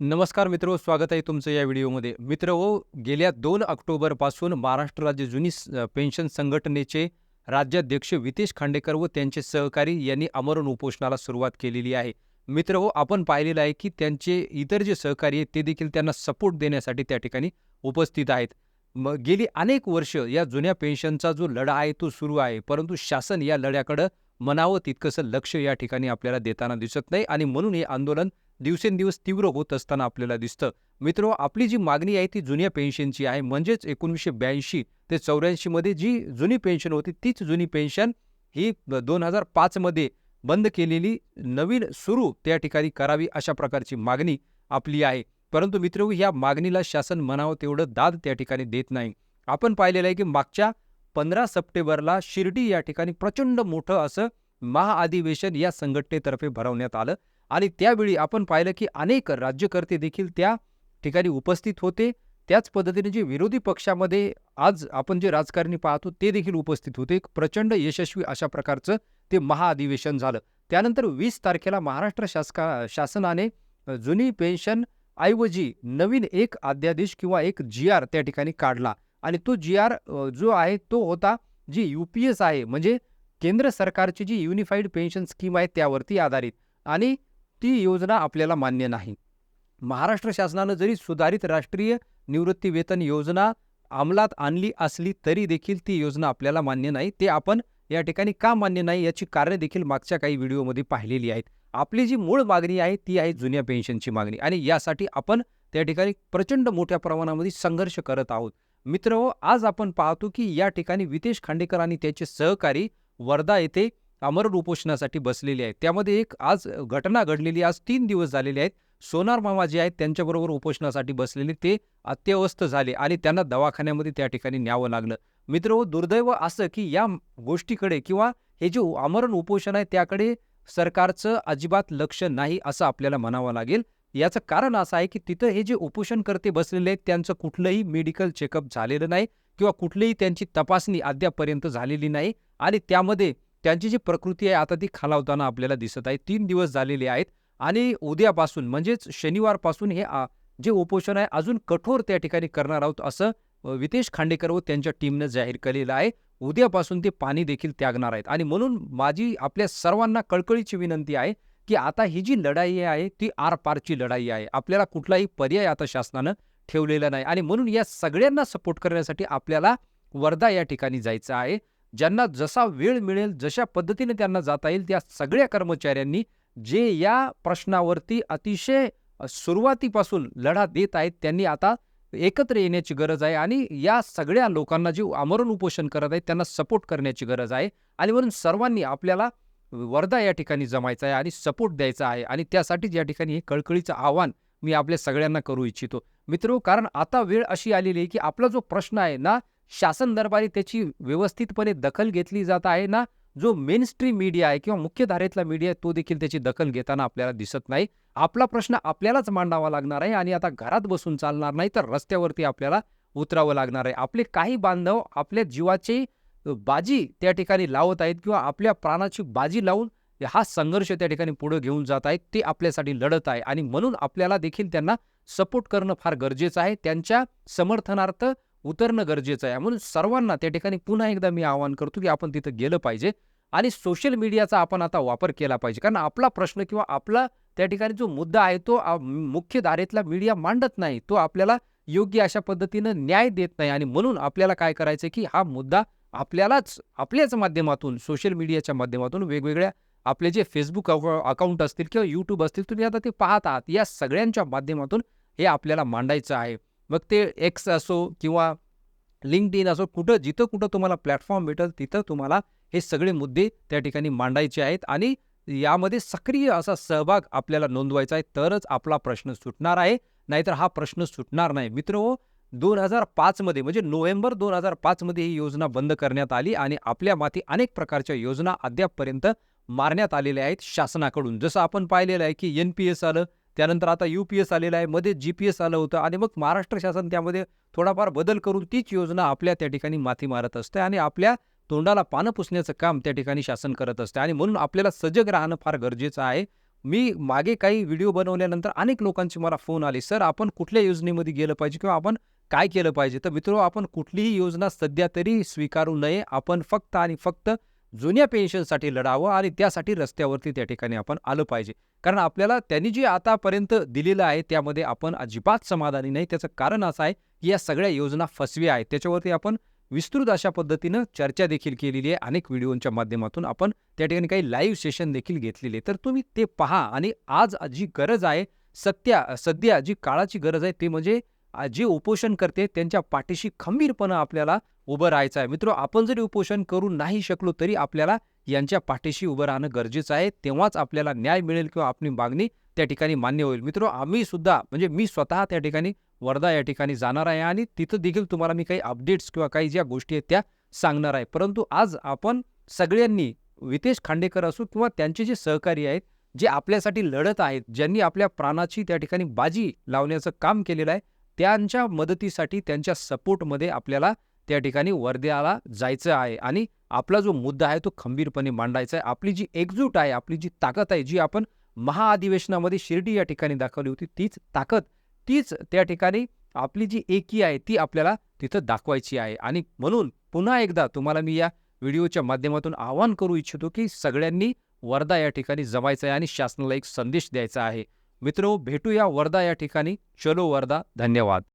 नमस्कार मित्र स्वागत आहे तुमचं या व्हिडिओमध्ये. मित्र हो गेल्या दोन ऑक्टोबरपासून महाराष्ट्र राज्य जुनी पेन्शन संघटनेचे राज्याध्यक्ष वितेश खांडेकर व त्यांचे सहकारी यांनी आमरण उपोषणाला सुरुवात केलेली आहे. मित्र हो आपण पाहिलेलं आहे की त्यांचे इतर जे सहकारी आहेत ते देखील त्यांना सपोर्ट देण्यासाठी त्या ठिकाणी उपस्थित आहेत. मग गेली अनेक वर्ष या जुन्या पेन्शनचा जो लढा आहे तो सुरू आहे. परंतु शासन या लढ्याकडं मनावं तितकंसं लक्ष या ठिकाणी आपल्याला देताना दिसत नाही आणि म्हणून हे आंदोलन दिवसेंदिवस तीव्र होत असताना आपल्याला दिसतं. मित्र आपली जी मागणी आहे ती जुन्या पेन्शनची आहे. म्हणजेच एकोणीसशे ब्याऐंशी ते चौऱ्याऐंशीमध्ये जी जुनी पेन्शन होती तीच जुनी पेन्शन ही दोन हजार पाचमध्ये बंद केलेली नवीन सुरू त्या ठिकाणी करावी अशा प्रकारची मागणी आपली आहे. परंतु मित्र या मागणीला शासन म्हणावं तेवढं दाद त्या ठिकाणी देत नाही. आपण पाहिलेलं आहे की मागच्या पंधरा सप्टेंबरला शिर्डी या ठिकाणी प्रचंड मोठं असं महाअधिवेशन या संघटनेतर्फे भरवण्यात आलं. आणि त्यावेळी आपण पाहिलं की अनेक राज्यकर्ते देखील त्या ठिकाणी उपस्थित होते. त्याच पद्धतीने जे विरोधी पक्षामध्ये आज आपण जे राजकारणी पाहतो ते देखील उपस्थित होते. एक प्रचंड यशस्वी अशा प्रकारचं ते महाअधिवेशन झालं. त्यानंतर वीस तारखेला महाराष्ट्र शासका शासनाने जुनी पेन्शन ऐवजी नवीन एक अध्यादेश किंवा एक जी आर त्या ठिकाणी काढला. आणि तो जी आर जो आहे तो होता जी यू पी एस आहे. म्हणजे केंद्र सरकारची जी युनिफाईड पेन्शन स्कीम आहे त्यावरती आधारित. आणि ती योजना आपल्याला मान्य नाही. महाराष्ट्र शासनानं जरी सुधारित राष्ट्रीय निवृत्ती वेतन योजना अंमलात आणली असली तरी देखील ती योजना आपल्याला मान्य नाही. ते आपण या ठिकाणी का मान्य नाही याची कारणे देखील मागच्या काही व्हिडिओमध्ये पाहिलेली आहेत. आपली जी मूळ मागणी आहे ती आहे जुन्या पेन्शनची मागणी आणि यासाठी आपण त्या ठिकाणी प्रचंड मोठ्या प्रमाणामध्ये संघर्ष करत आहोत. मित्र आज आपण पाहतो की या ठिकाणी वितेश खांडेकर आणि त्याचे सहकारी वर्धा येथे अमरण उपोषणासाठी बसलेली आहेत. त्यामध्ये एक आज घटना घडलेली आज तीन दिवस झालेले आहेत. सोनार मामा जे आहेत त्यांच्याबरोबर उपोषणासाठी बसलेले ते अत्यवस्थ झाले आणि त्यांना दवाखान्यामध्ये त्या ठिकाणी न्यावं लागलं. मित्र हो, दुर्दैव असं की या गोष्टीकडे किंवा हे जे आमरण उपोषण आहे त्याकडे सरकारचं अजिबात लक्ष नाही असं आपल्याला म्हणावं लागेल. याचं कारण असं आहे की तिथं हे जे उपोषणकर्ते बसलेले आहेत त्यांचं कुठलंही मेडिकल चेकअप झालेलं नाही किंवा कुठलीही त्यांची तपासणी अद्यापपर्यंत झालेली नाही आणि त्यामध्ये त्यांची जी प्रकृती आहे आता ती खालावताना आपल्याला दिसत आहे. तीन दिवस झालेले आहेत आणि उद्यापासून म्हणजेच शनिवारपासून हे जे उपोषण आहे अजून कठोर त्या ठिकाणी करणार आहोत असं वितेश खांडेकर व त्यांच्या टीमनं जाहीर केलेलं आहे. उद्यापासून ते पाणी देखील त्यागणार आहेत. आणि म्हणून माझी आपल्या सर्वांना कळकळीची विनंती आहे की आता ही जी लढाई आहे ती आरपारची लढाई आहे. आपल्याला कुठलाही पर्याय आता शासनानं ठेवलेला नाही. आणि म्हणून या सगळ्यांना सपोर्ट करण्यासाठी आपल्याला वर्धा या ठिकाणी जायचं आहे. ज्यांना जसा वेळ मिळेल जशा पद्धतीने त्यांना जाता येईल त्या सगळ्या कर्मचाऱ्यांनी जे या प्रश्नावरती अतिशय सुरुवातीपासून लढा देत आहेत त्यांनी आता एकत्र येण्याची गरज आहे आणि या सगळ्या लोकांना जे आमरण उपोषण करत आहेत त्यांना सपोर्ट करण्याची गरज आहे आणि म्हणून सर्वांनी आपल्याला वर्धा या ठिकाणी जमायचं आहे आणि सपोर्ट द्यायचा आहे आणि त्यासाठीच या ठिकाणी हे कळकळीचं आव्हान मी आपल्या सगळ्यांना करू इच्छितो. मित्रो कारण आता वेळ अशी आलेली आहे की आपला जो प्रश्न आहे ना शासन दरबारी त्याची व्यवस्थितपणे दखल घेतली जात आहे ना जो मेन स्ट्रीम मीडिया आहे किंवा मुख्यधारेतला मीडिया आहे तो देखील त्याची दखल घेताना आपल्याला दिसत नाही. आपला प्रश्न आपल्यालाच मांडावा लागणार आहे आणि आता घरात बसून चालणार नाही तर रस्त्यावरती आपल्याला उतरावं लागणार आहे. आपले काही बांधव आपल्या जीवाची बाजी त्या ठिकाणी लावत आहेत किंवा आपल्या प्राणाची बाजी लावून हा संघर्ष त्या ठिकाणी पुढे घेऊन जात आहेत ते आपल्यासाठी लढत आहे. आणि म्हणून आपल्याला देखील त्यांना सपोर्ट करणं फार गरजेचं आहे. त्यांच्या समर्थनार्थ उतरणं गरजेचं आहे. म्हणून सर्वांना त्या ठिकाणी पुन्हा एकदा मी आवाहन करतो की आपण तिथं गेलं पाहिजे आणि सोशल मीडियाचा आपण आता वापर केला पाहिजे. कारण आपला प्रश्न किंवा आपला त्या ठिकाणी जो मुद्दा आहे तो मुख्य धारेतला मीडिया मांडत नाही. तो आपल्याला योग्य अशा पद्धतीनं न्याय देत नाही. आणि म्हणून आपल्याला काय करायचं की हा मुद्दा आपल्यालाच आपल्याच माध्यमातून सोशल मीडियाच्या माध्यमातून वेगवेगळ्या आपले जे फेसबुक अकाउंट असतील किंवा यूट्यूब असतील तुम्ही आता ते पाहत आहात या सगळ्यांच्या माध्यमातून हे आपल्याला मांडायचं आहे. मग ते एक्स असो किंवा लिंकड इन असो कुठं जिथं कुठं तुम्हाला प्लॅटफॉर्म भेटेल तिथं तुम्हाला हे सगळे मुद्दे त्या ठिकाणी मांडायचे आहेत आणि यामध्ये सक्रिय असा सहभाग आपल्याला नोंदवायचा आहे. तरच आपला प्रश्न सुटणार आहे. नाहीतर हा प्रश्न सुटणार नाही. मित्र हो दोन हजार पाचमध्ये म्हणजे नोव्हेंबर दोन हजार पाचमध्ये ही योजना बंद करण्यात आली आणि आपल्या माथी अनेक प्रकारच्या योजना अद्यापपर्यंत मारण्यात आलेल्या आहेत शासनाकडून. जसं आपण पाहिलेलं आहे की एन पी एस आलं त्यानंतर आता यू पी एस आलेलं आहे मध्ये जी पी एस आलं होतं आणि मग महाराष्ट्र शासन त्यामध्ये थोडाफार बदल करून तीच योजना आपल्या त्या ठिकाणी माथी मारत असते आणि आपल्या तोंडाला पानं पुसण्याचं काम त्या ठिकाणी शासन करत असते आणि म्हणून आपल्याला सजग राहणं फार गरजेचं आहे. मी मागे काही व्हिडिओ बनवल्यानंतर अनेक लोकांचे मला फोन आले सर आपण कुठल्या योजनेमध्ये गेलं पाहिजे किंवा आपण काय केलं पाहिजे? तर मित्र आपण कुठलीही योजना सध्या तरी स्वीकारू नये. आपण फक्त आणि फक्त जुन्या पेन्शनसाठी लढावं आणि त्यासाठी रस्त्यावरती त्या ठिकाणी आपण आलं पाहिजे. कारण आपल्याला त्यांनी जे आतापर्यंत दिलेलं आहे त्यामध्ये आपण अजिबात समाधानी नाही. त्याचं कारण असं आहे की या सगळ्या योजना फसव्या आहेत. त्याच्यावरती आपण विस्तृत अशा पद्धतीनं चर्चा देखील केलेली आहे. अनेक व्हिडिओच्या माध्यमातून आपण त्या ठिकाणी काही लाईव्ह सेशन देखील घेतलेले तर तुम्ही ते पहा आणि आज जी गरज आहे सत्या सध्या जी काळाची गरज आहे ते म्हणजे जे उपोषण करते त्यांच्या पाठीशी खंबीरपणं आपल्याला उभं राहायचं आहे. मित्र आपण जरी उपोषण करू नाही शकलो तरी आपल्याला यांच्या पाठीशी उभं राहणं गरजेचं आहे. तेव्हाच आपल्याला न्याय मिळेल किंवा आपली मागणी त्या ठिकाणी मान्य होईल. मित्र आम्ही सुद्धा म्हणजे मी स्वतः त्या ठिकाणी वर्धा या ठिकाणी जाणार आहे आणि तिथं देखील तुम्हाला मी काही अपडेट्स किंवा काही ज्या गोष्टी आहेत त्या सांगणार आहे. परंतु आज आपण सगळ्यांनी वितेश खांडेकर असो किंवा त्यांचे जे सहकारी आहेत जे आपल्यासाठी लढत आहेत ज्यांनी आपल्या प्राणाची त्या ठिकाणी बाजी लावण्याचं काम केलेलं आहे त्यांच्या मदतीसाठी त्यांच्या सपोर्टमध्ये आपल्याला त्या ठिकाणी वर्ध्याला जायचं आहे. आणि आपला जो मुद्दा आहे तो खंबीरपणे मांडायचा आहे. आपली जी एकजूट आहे आपली जी ताकद आहे जी आपण महाअधिवेशनामध्ये शिर्डी या ठिकाणी दाखवली होती तीच ताकद तीच त्या ठिकाणी आपली जी एकी आहे ती आपल्याला तिथं दाखवायची आहे. आणि म्हणून पुन्हा एकदा तुम्हाला मी या व्हिडिओच्या माध्यमातून आवाहन करू इच्छितो की सगळ्यांनी वर्धा या ठिकाणी जमायचं आहे आणि शासनाला एक संदेश द्यायचा आहे. मित्रो भेटूया वर्धा या ठिकाणी. चलो वर्धा धन्यवाद.